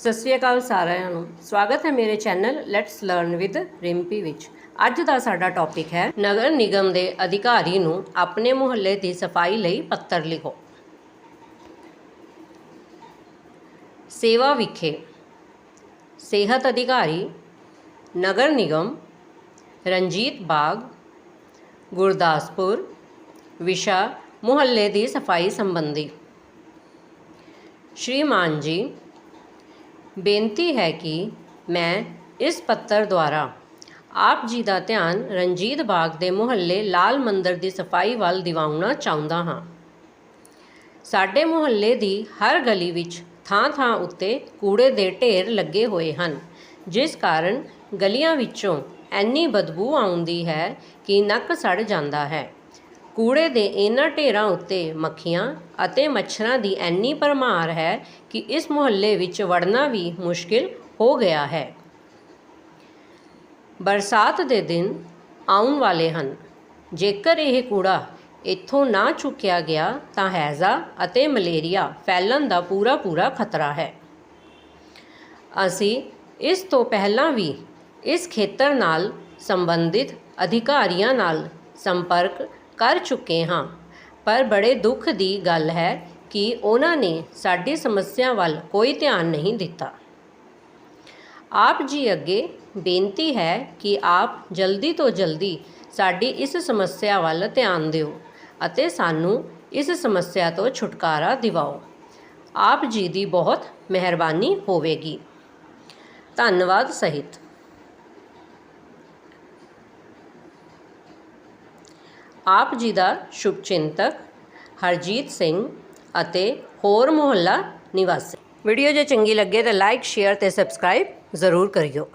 ਸਤਿ ਸ਼੍ਰੀ ਅਕਾਲ ਸਾਰਿਆਂ ਨੂੰ। ਸਵਾਗਤ ਹੈ ਮੇਰੇ channel let's learn with Rimpy ਵਿੱਚ। ਅੱਜ ਦਾ ਸਾਡਾ ਟੌਪਿਕ ਹੈ, ਨਗਰ ਨਿਗਮ ਦੇ ਅਧਿਕਾਰੀ ਨੂੰ ਆਪਣੇ ਮੁਹੱਲੇ ਦੀ ਸਫ਼ਾਈ ਲਈ ਪੱਤਰ ਲਿਖੋ। ਸੇਵਾ ਵਿਖੇ ਸਿਹਤ ਅਧਿਕਾਰੀ, ਨਗਰ ਨਿਗਮ, ਰਣਜੀਤ ਬਾਗ, ਗੁਰਦਾਸਪੁਰ, ਵਿਸ਼ਾ, ਮੁਹੱਲੇ ਦੀ ਸਫ਼ਾਈ ਸੰਬੰਧੀ। ਸ਼੍ਰੀਮਾਨ ਜੀ ਬੇਨਤੀ ਹੈ ਕਿ ਮੈਂ ਇਸ ਪੱਤਰ ਦੁਆਰਾ ਆਪ ਜੀ ਦਾ ਧਿਆਨ ਰਣਜੀਤ ਬਾਗ ਦੇ ਮੁਹੱਲੇ ਲਾਲ ਮੰਦਰ ਦੀ ਸਫ਼ਾਈ ਵੱਲ ਦਿਵਾਉਣਾ ਚਾਹੁੰਦਾ ਹਾਂ। ਸਾਡੇ ਮੁਹੱਲੇ ਦੀ ਹਰ ਗਲੀ ਵਿੱਚ ਥਾਂ-ਥਾਂ ਉੱਤੇ ਕੂੜੇ ਦੇ ਢੇਰ ਲੱਗੇ ਹੋਏ ਹਨ, ਜਿਸ ਕਾਰਨ ਗਲੀਆਂ ਵਿੱਚੋਂ ਐਨੀ ਬਦਬੂ ਆਉਂਦੀ ਹੈ ਕਿ ਨੱਕ ਸੜ ਜਾਂਦਾ ਹੈ। ਕੂੜੇ ਦੇ ਇਹਨਾਂ ਢੇਰਾਂ ਉੱਤੇ ਮੱਖੀਆਂ ਅਤੇ ਮੱਛਰਾਂ ਦੀ ਐਨੀ ਭਰਮਾਰ ਹੈ ਕਿ ਇਸ ਮੁਹੱਲੇ ਵਿੱਚ ਵੜਨਾ ਵੀ ਮੁਸ਼ਕਿਲ ਹੋ ਗਿਆ ਹੈ। ਬਰਸਾਤ ਦੇ ਦਿਨ ਆਉਣ ਵਾਲੇ ਹਨ। ਜੇਕਰ ਇਹ ਕੂੜਾ ਇੱਥੋਂ ਨਾ ਚੁੱਕਿਆ ਗਿਆ ਤਾਂ ਹੈਜ਼ਾ ਅਤੇ ਮਲੇਰੀਆ ਫੈਲਣ ਦਾ ਪੂਰਾ ਪੂਰਾ ਖਤਰਾ ਹੈ। ਅਸੀਂ ਇਸ ਤੋਂ ਪਹਿਲਾਂ ਵੀ ਇਸ ਖੇਤਰ ਨਾਲ ਸੰਬੰਧਿਤ ਅਧਿਕਾਰੀਆਂ ਨਾਲ ਸੰਪਰਕ ਕਰ ਚੁੱਕੇ ਹਾਂ। ਪਰ ਬੜੇ ਦੁੱਖ ਦੀ ਗੱਲ ਹੈ ਕਿ ਉਹਨਾਂ ਨੇ ਸਾਡੀ ਸਮੱਸਿਆ ਵੱਲ ਕੋਈ ਧਿਆਨ ਨਹੀਂ ਦਿੱਤਾ। ਆਪ ਜੀ ਅੱਗੇ ਬੇਨਤੀ ਹੈ ਕਿ ਆਪ ਜਲਦੀ ਤੋਂ ਜਲਦੀ ਸਾਡੀ ਇਸ ਸਮੱਸਿਆ ਵੱਲ ਧਿਆਨ ਦਿਓ ਅਤੇ ਸਾਨੂੰ ਇਸ ਸਮੱਸਿਆ ਤੋਂ ਛੁਟਕਾਰਾ ਦਿਵਾਓ। ਆਪ ਜੀ ਦੀ ਬਹੁਤ ਮਿਹਰਬਾਨੀ ਹੋਵੇਗੀ। ਧੰਨਵਾਦ ਸਹਿਤ। ਆਪ ਜੀ ਦਾ ਸ਼ੁਭ ਚਿੰਤਕ ਹਰਜੀਤ ਸਿੰਘ ਅਤੇ ਹੋਰ ਮੁਹੱਲਾ ਨਿਵਾਸੀ। ਵੀਡੀਓ ਜੇ ਚੰਗੀ ਲੱਗੇ ਤਾਂ ਲਾਈਕ ਸ਼ੇਅਰ ਤੇ ਸਬਸਕ੍ਰਾਈਬ ਜ਼ਰੂਰ ਕਰਿਓ।